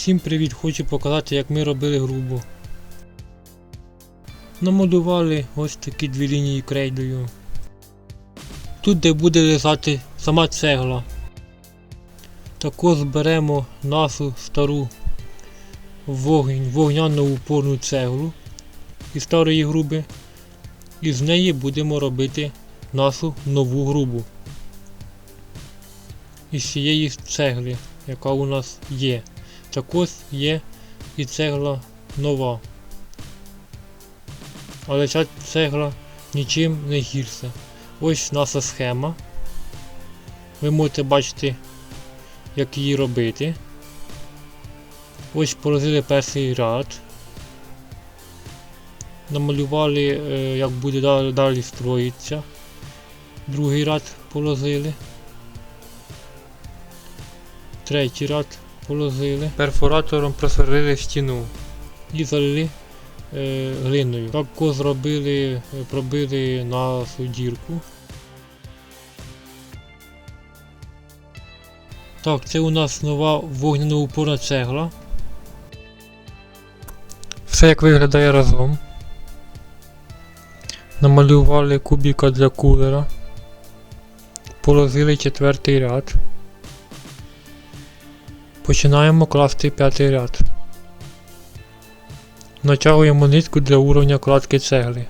Всім привіт! Хочу показати, як ми робили грубу. Намалювали ось такі дві лінії крейдою. Тут де буде лежати сама цегла. Також зберемо нашу стару вогонь, вогняну упорну цеглу із старої груби. І з неї будемо робити нашу нову грубу. Із цієї цегли, яка у нас є. Також є і цегла нова. Але ця цегла нічим не гірша. Ось наша схема. Ви можете бачити, як її робити. Ось положили перший ряд. Намалювали, е, як буде далі, строїтися. Другий ряд положили. Третій ряд положили. Перфоратором просверлили стіну і залили е, глиною. Також зробили, пробили нашу дірку. Так, це у нас нова вогняно-упорна цегла. Все як виглядає разом. Намалювали кубіка для кулера. Положили четвертий ряд. Починаємо класти п'ятий ряд. Натягуємо нитку для уровня кладки цегли.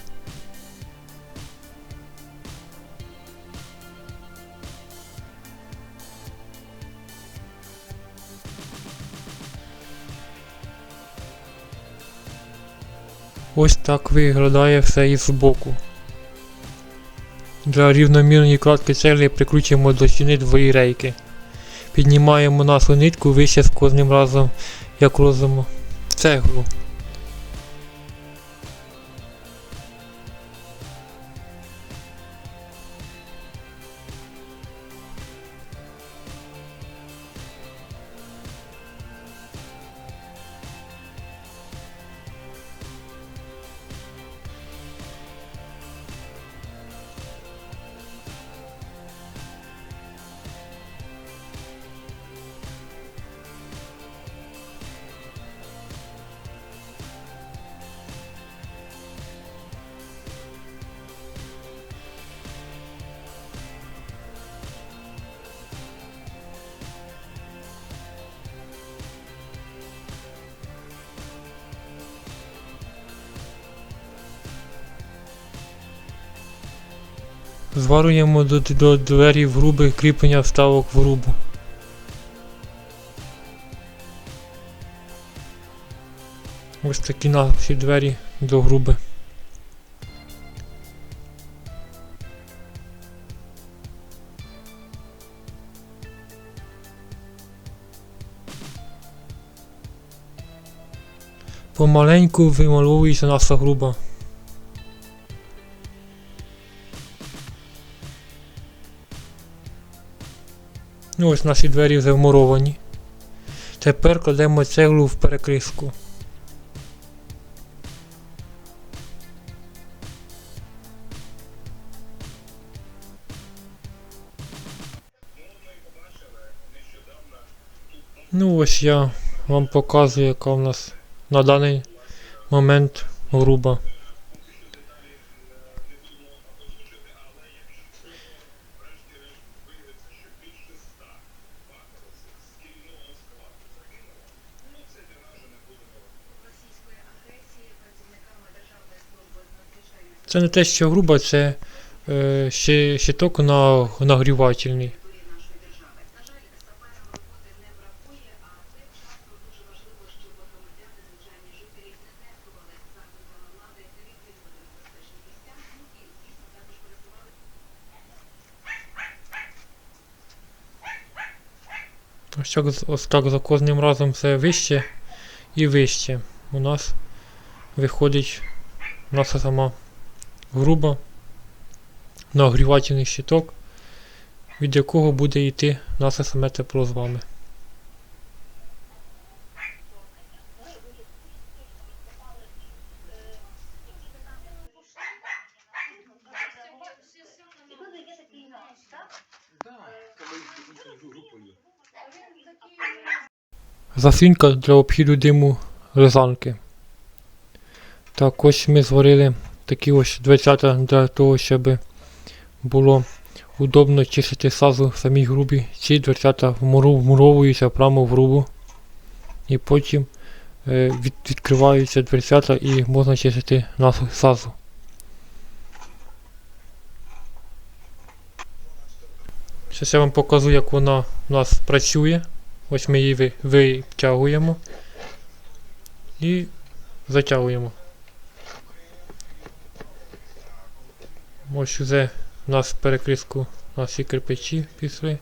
Ось так виглядає все із боку. Для рівномірної кладки цегли прикручуємо до стіни двої рейки. Піднімаємо нашу нитку вище з кожним разом, як розуму цеглу. Зварюємо до, до двері в груби кріплення вставок в грубу. Ось такі наші двері до груби. Помаленьку вимальовується наша груба. Ось наші двері вже вмуровані. Тепер кладемо цеглу в перекриску. Ну ось я вам показую, яка в нас на даний момент груба. Це не те, що груба, це е, ще, щиток на, нагрівательний. Ось так, ось так за кожним разом все вище і вище. У нас виходить наша сама груба нагрівательний щиток, від якого буде йти наше саме тепло з вами. заслінка для обхіду диму лизанки. Так, ось ми зварили такі ось дверцята для того, щоб було удобно чистити сазу в самій грубі. Ці дверцята вмуровуються прямо в грубу. І потім е, від, відкриваються дверцята і можна чистити нашу сазу. Зараз я вам покажу, як вона у нас працює. Ось ми її ви- витягуємо і затягуємо. Ось вже у нас перекриску наші кирпичі пішли.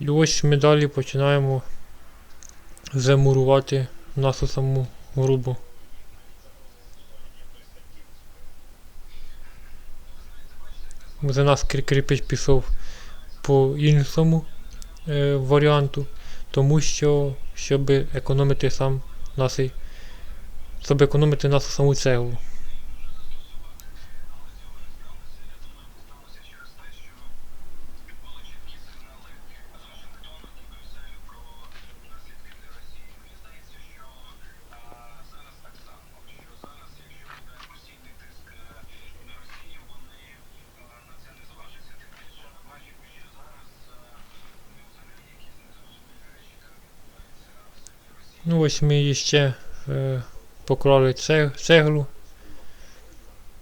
І ось ми далі починаємо замурувати нашу саму грубу. За нас кир- кирпич пішов по іншому е, варіанту, тому що щоб економити сам насий, щоб економити нашу саму цеглу. Ну ось ми її ще е, поклали це- цеглу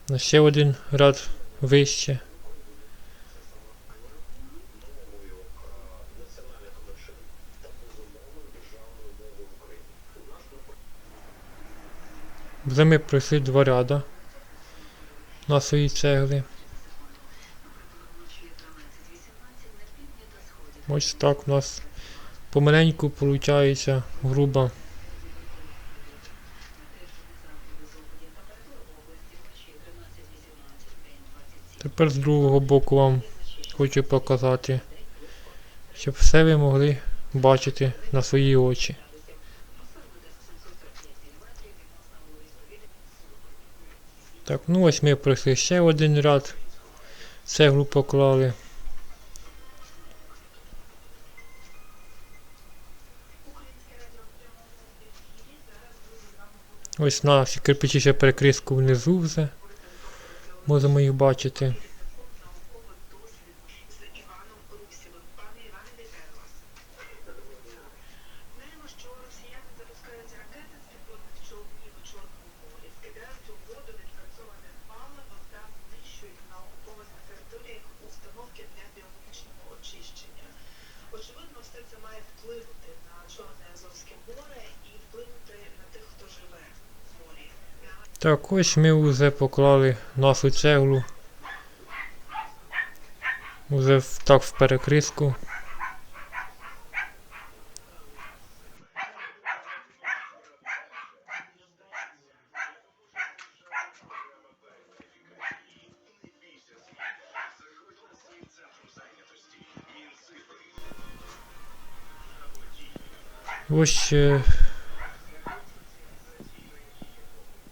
на ще один ряд вище. Вже ми пройшли два ряда нашої цегли. Ось так у нас помаленьку виходить груба. Тепер з другого боку вам хочу показати, щоб все ви могли бачити на свої очі. Так, ну ось ми пройшли ще один ряд. Цеглу поклали. Ось наші кирпичі ще перекриску внизу вже. Можемо їх бачити. Так, ось ми вже поклали нашу цеглу. Уже так в перекриску. Ось е,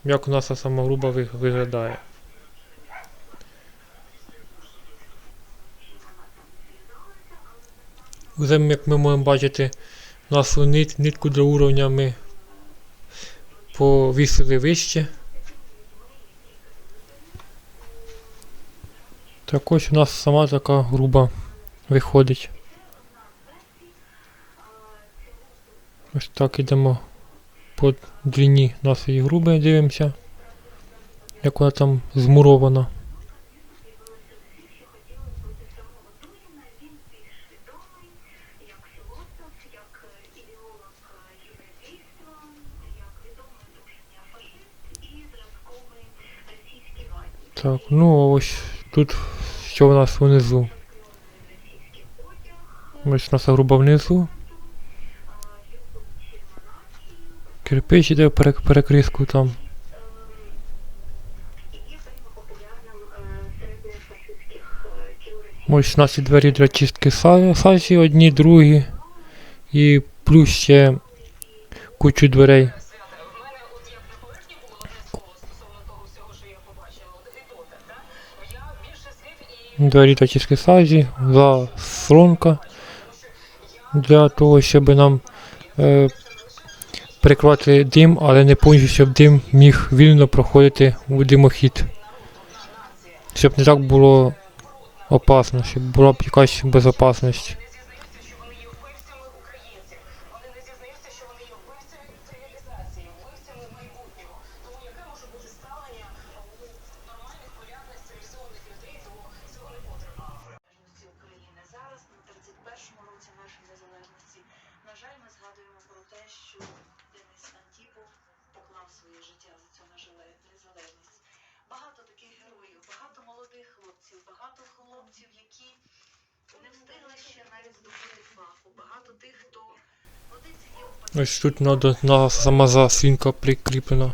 як у нас сама груба виглядає. Вже, як ми можемо бачити, нашу нит, нитку для уровня ми повісили вище. Так ось у нас сама така груба виходить. Ось так ідемо по длині нашої груби, дивимося, як вона там змурована. Так, ну ось тут що у нас внизу. Ось наша груба внизу. Кирпич іде в перекриску там. Ось наші двері для чистки сажі одні, другі. І плюс ще кучу дверей. Двері для чистки сажі, за фронка для того, щоб нам е, прикривати дим, але не повністю, щоб дим міг вільно проходити у димохід. Щоб не так було опасно, щоб була б якась безпечність. Ось тут надо сама засвінка прикріплена.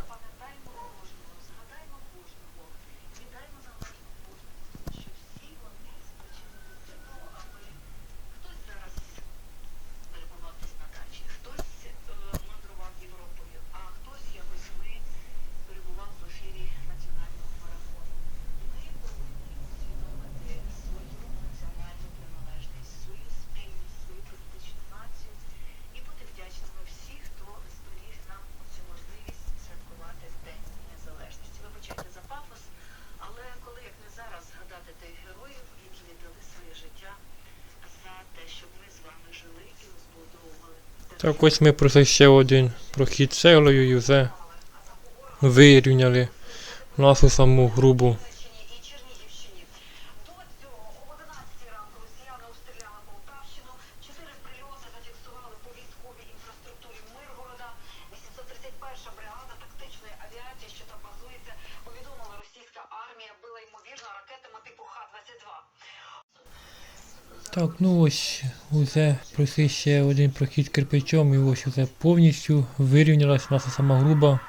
Так ось ми пройшли ще один прохід цеглою і вже вирівняли нашу саму грубу. Що там базується, повідомила російська армія, била ймовірно ракетами типу Х-22. Так, ну ось уже пройшли ще один прохід кирпичом і ось уже повністю вирівнялась наша сама груба.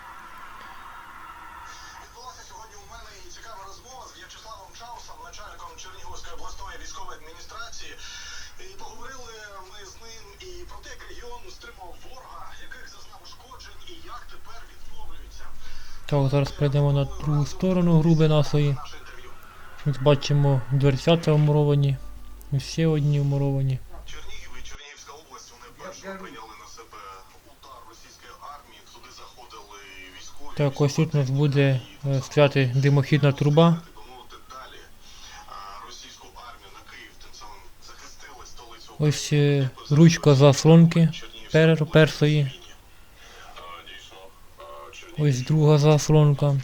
Так, зараз перейдемо на другу сторону груби нашої. Бачимо дверця це вмуровані. Ми ще одні вмуровані. Чернігів і Чернігівська область вони першими прийняли на себе удар російської армії. Сюди заходили військові. Так, ось тут нас буде е, стріляти димохідна труба. Ось е, ручка заслонки пер, першої. Ось друга заслонка.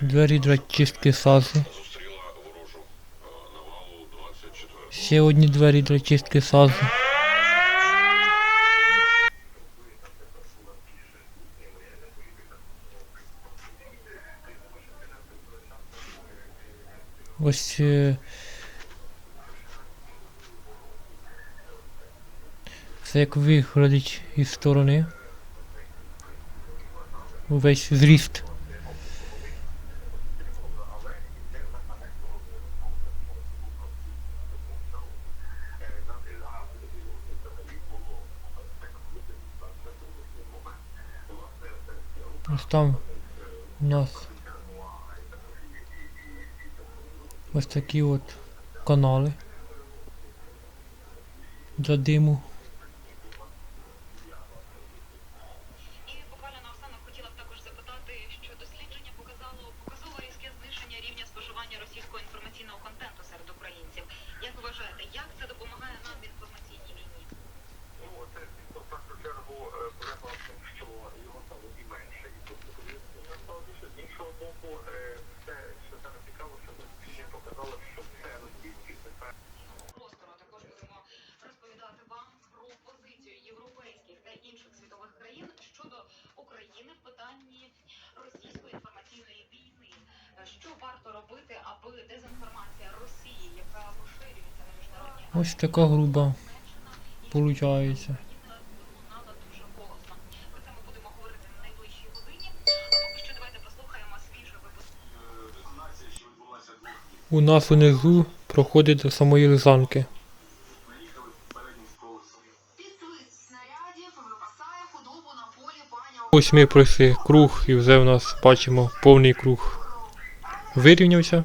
Двері для чистки сазу. Ще одні двері для чистки сазу. Ось е, це як виходить із сторони. Увесь зріст. нас ось такі от канали для диму. така груба получається. У нас унизу проходить самої Рязанки. Ось ми пройшли круг і вже в нас бачимо повний круг вирівнявся.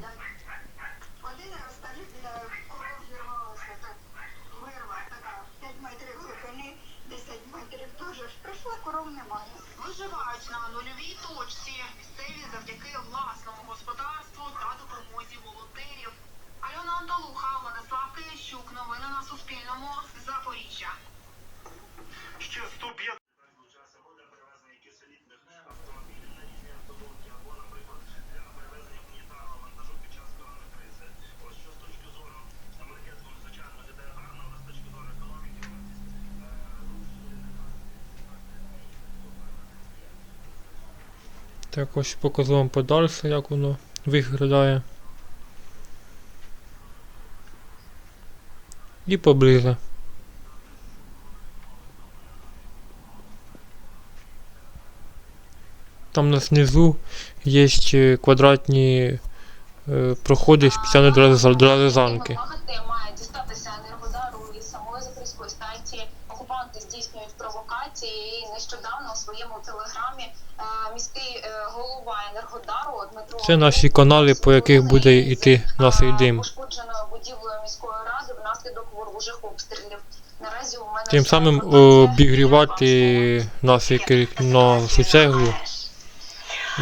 Так ось покажу вам подальше, як воно виглядає. І поближе. Там на снизу є квадратні е, проходи спеціально для, резанки. Має дістатися енергодару із самої Запорізької станції. Окупанти здійснюють провокації. І нещодавно у своєму телеграмі міський е, голова енергодару Дмитро Це наші канали, по яких буде йти наш е, дим. пошкодженою будівлею міської ради внаслідок ворожих обстрілів. Наразі у мене Тим самим обігрівати наші кер- нашу цеглу.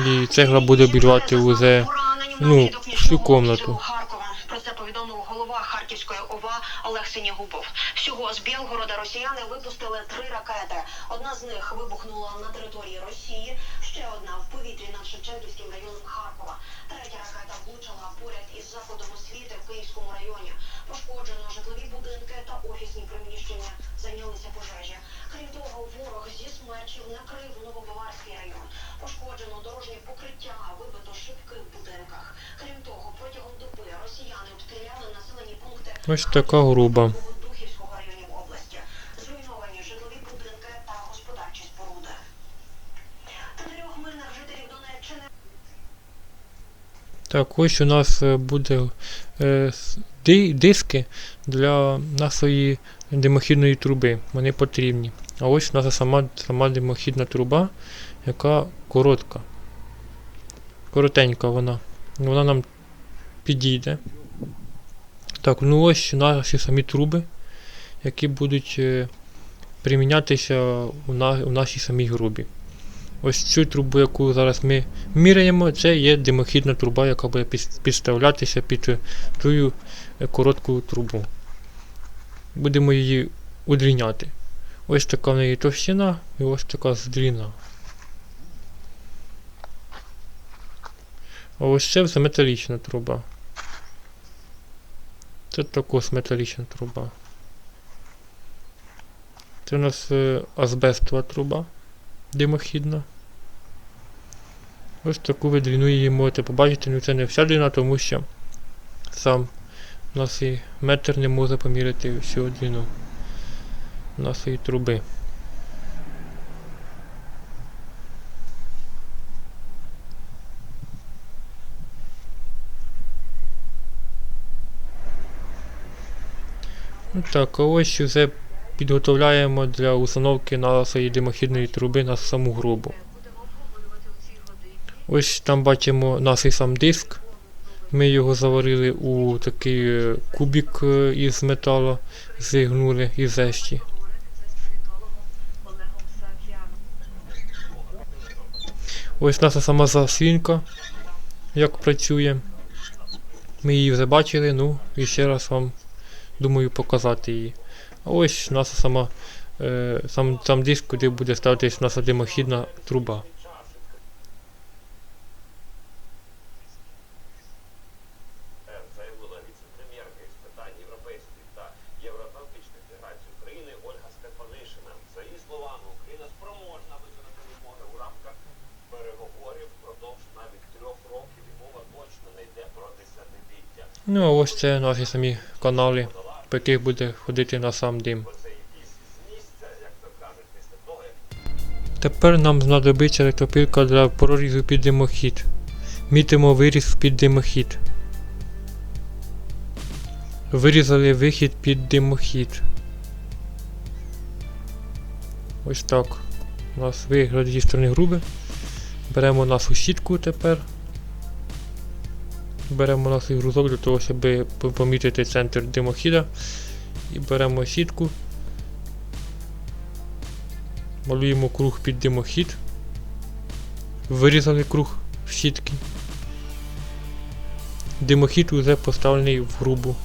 І цегла буде обігрівати уже ну, всю комнату. Про це повідомив голова Харківської ОВА Олег Синягубов. Всього з Білгорода росіяни випустили три ракети. Одна з них вибухнула на території Росії, ще одна в повітрі над Шевченківським районом Харкова. Третя ракета влучила поряд із закладом освіти в Київському районі. Пошкоджено житлові будинки та офісні приміщення. Зайнялися пожежі. Крім того, ворог зі смерчів накрив Новобаварський район. Пошкоджено дорожнє покриття, вибито шибки в будинках. Крім того, протягом доби росіяни обстріляли населені пункти Ось така груба. Так, ось у нас е, буде е, диски для нашої димохідної труби. Вони потрібні. А ось у нас сама, сама димохідна труба, яка коротка. Коротенька вона. Вона нам підійде. Так, ну ось наші самі труби, які будуть е, примінятися у, на, у нашій самій грубі. Ось цю трубу, яку зараз ми міряємо, це є димохідна труба, яка буде підставлятися під ту е, коротку трубу. Будемо її удріняти. Ось така в неї товщина і ось така длина. А ось це вже металічна труба. Це також металічна труба. Це у нас е, азбестова труба димохідна. Ось таку ви длину її можете побачити, ну це не вся длина, тому що сам у нас і метр не може поміряти всю длину нашої труби. Ну так, ось вже підготовляємо для установки нашої димохідної труби на саму грубу. Ось там бачимо наш сам диск. Ми його заварили у такий е, кубик е, із металу, зігнули із зещі. Ось наша сама заслінка, як працює. Ми її вже бачили, ну і ще раз вам думаю показати її. Ось наша сама е, сам, сам диск, куди буде ставитись наша димохідна труба. Ну, а ось це наші самі канали, по яких буде ходити на сам дим. Тепер нам знадобиться електропилка для прорізу під димохід. Мітимо виріз під димохід. Вирізали вихід під димохід. Ось так. У нас вигляд зі сторони груби. Беремо нашу сітку тепер. Беремо наш грузок для того, щоб помітити центр димохіда. І беремо сітку. малюємо круг під димохід. Вирізали круг в щітки. Димохід уже поставлений в грубу.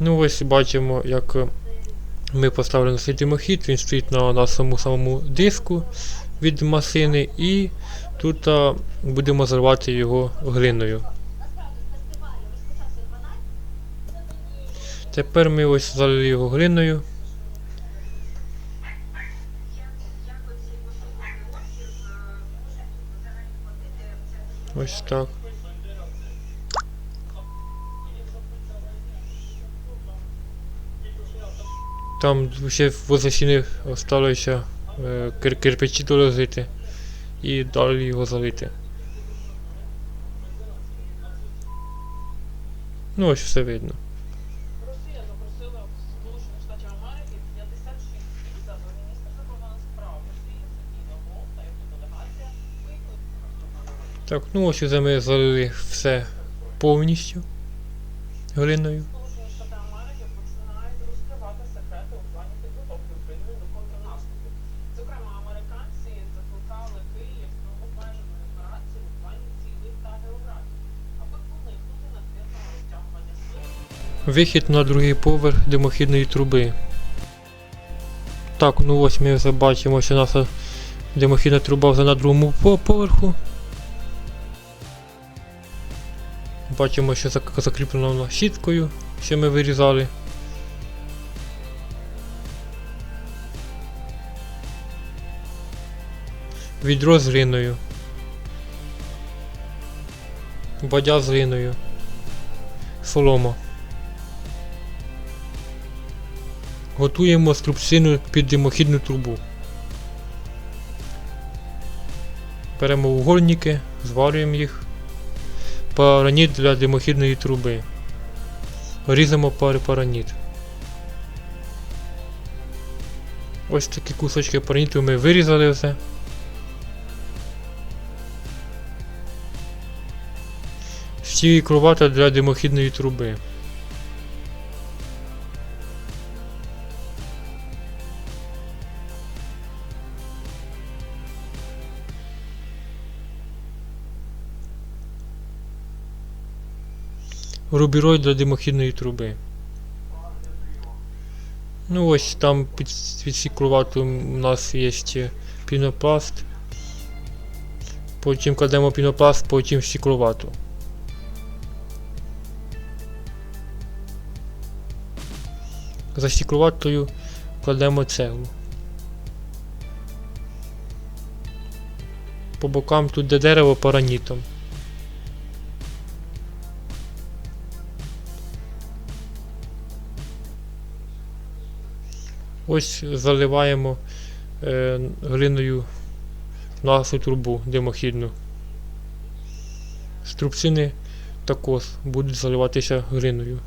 Ну ось бачимо, як ми поставили цей димохід, він стоїть на нашому самому диску від масини і тут а, будемо заливати його глиною. Тепер ми ось залили його глиною. Ось так. Там ще возле стіни залишилося кир- кирпичі доложити і далі його залити. Ну ось все видно. Росія запросила Сполучених Штатів Америки 56 віз, аби міністр закордонних справ Росії Сергій Лавров та його делегація Так, ну ось уже ми залили все повністю глиною. Вихід на другий поверх димохідної труби. Так, ну ось ми вже бачимо, що наша димохідна труба вже на другому поверху. Бачимо, що закріплено вона щіткою, що ми вирізали. Відро з глиною. Бадя з глиною. Солома. Готуємо струбцину під димохідну трубу. Беремо угольники, зварюємо їх. Параніт для димохідної труби. Різемо пари параніт. Ось такі кусочки параніту ми вирізали все. Всі кровата для димохідної труби. Рубірой для димохідної труби. Ну ось там під, під у нас є пінопласт. Потім кладемо пінопласт, потім сікрувату. За сікруватою кладемо цеглу. По бокам тут де дерево паранітом. Ось заливаємо е, глиною нашу трубу димохідну. Струбцини також будуть заливатися глиною.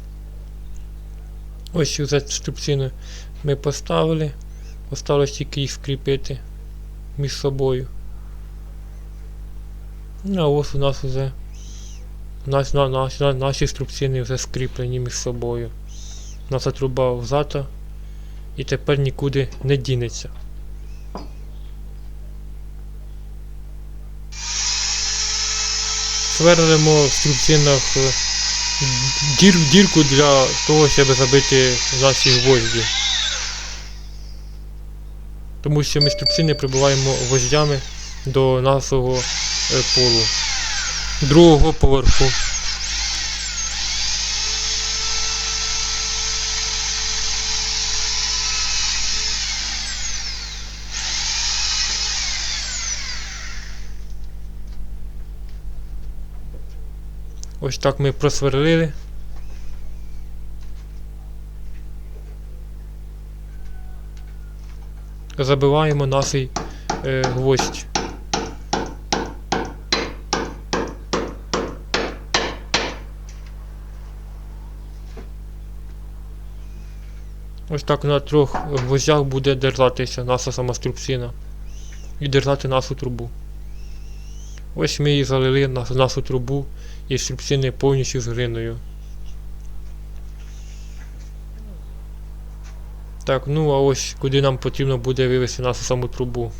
Ось вже струбцини ми поставили. Осталось тільки їх скріпити між собою. Ну, а ось у нас вже наші, на, наші струбцини вже скріплені між собою. Наша труба взята і тепер нікуди не дінеться. Сверлимо в струбцинах е, дір, дірку для того, щоб забити наші гвозді. Тому що ми струбцини прибуваємо гвоздями до нашого е, полу. Другого поверху. Ось так ми просверлили. Забиваємо наш е, гвоздь. Ось так на трьох гвоздях буде держатися наша сама струбцина і держати нашу трубу. Ось ми її залили на нашу трубу і струбцини повністю з глиною. Так, ну а ось куди нам потрібно буде вивести нашу саму трубу.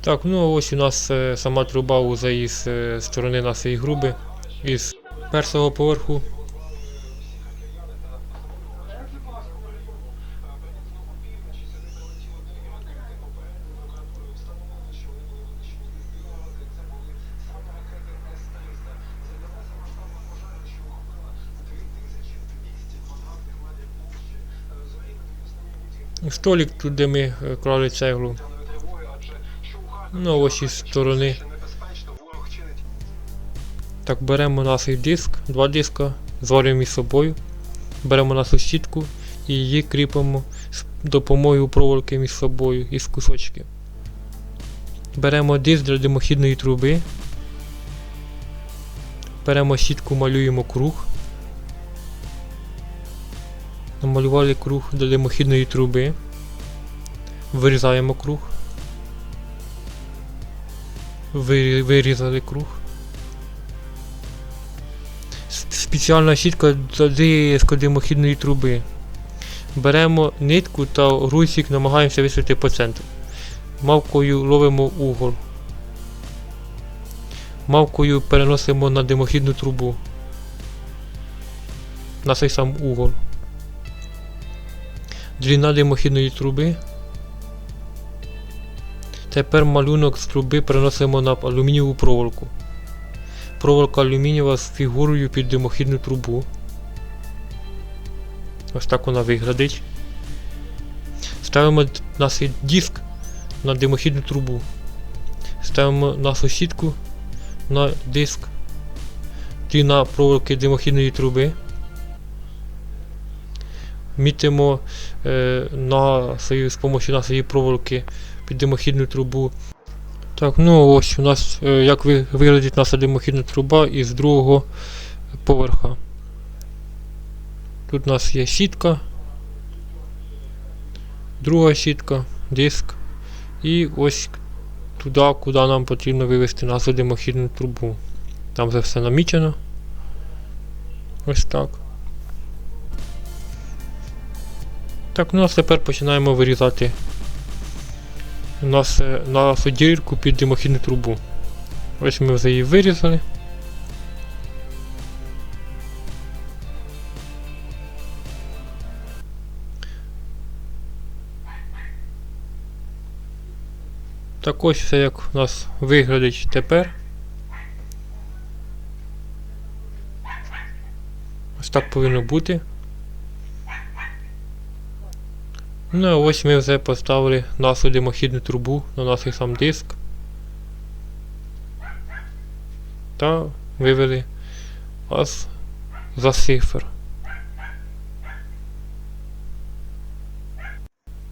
Так, ну а ось у нас е, сама труба уже із е, сторони нашої груби, із першого поверху. Столик тут, де ми е, клали цеглу. Ну, ось із сторони. Так, беремо наш диск, два диска, зварюємо між собою, беремо нашу сітку і її кріпимо з допомогою проволоки між собою із кусочки. Беремо диск для димохідної труби. Беремо сітку, малюємо круг. Намалювали круг для димохідної труби. Вирізаємо круг. Вирізали круг. Спеціальна сітка для димохідної труби. Беремо нитку та грузик намагаємося висвити по центру. Мавкою ловимо угол. Мавкою переносимо на димохідну трубу. На цей сам угол. Длина димохідної труби. Тепер малюнок з труби переносимо на алюмінієву проволоку. Проволока алюмінієва з фігурою під димохідну трубу. Ось так вона виглядить. Ставимо наш диск на димохідну трубу. Ставимо нашу сітку на диск. Длина проволоки димохідної труби. Мітимо е, на свою, з допомогою нашої проволоки під димохідну трубу. Так, ну ось у нас е, як ви- виглядить наша димохідна труба із другого поверха. Тут у нас є сітка, друга сітка, диск і ось туди, куди нам потрібно вивести нашу димохідну трубу. Там вже все намічено. Ось так. Так, ну а тепер починаємо вирізати нас, е, нашу дірку під димохідну трубу. Ось ми вже її вирізали. Так ось все як у нас виглядить тепер. Ось так повинно бути. Ну а ось ми вже поставили нашу димохідну трубу на наш сам диск. Та вивели аж за цифр.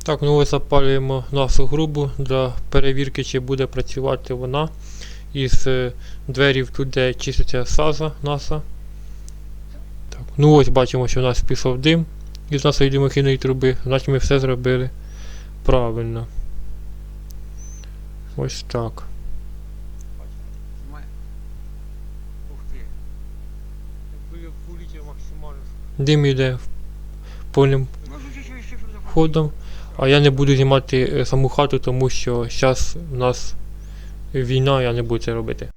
Так, ну ось запалюємо нашу грубу для перевірки, чи буде працювати вона. Із е, дверів тут, де чиститься саза наша. Так, ну ось бачимо, що у нас пішов дим із нашої димохідної труби, значить ми все зробили правильно. Ось так. Дим йде повним ходом. А я не буду знімати е, саму хату, тому що зараз у нас війна, я не буду це робити.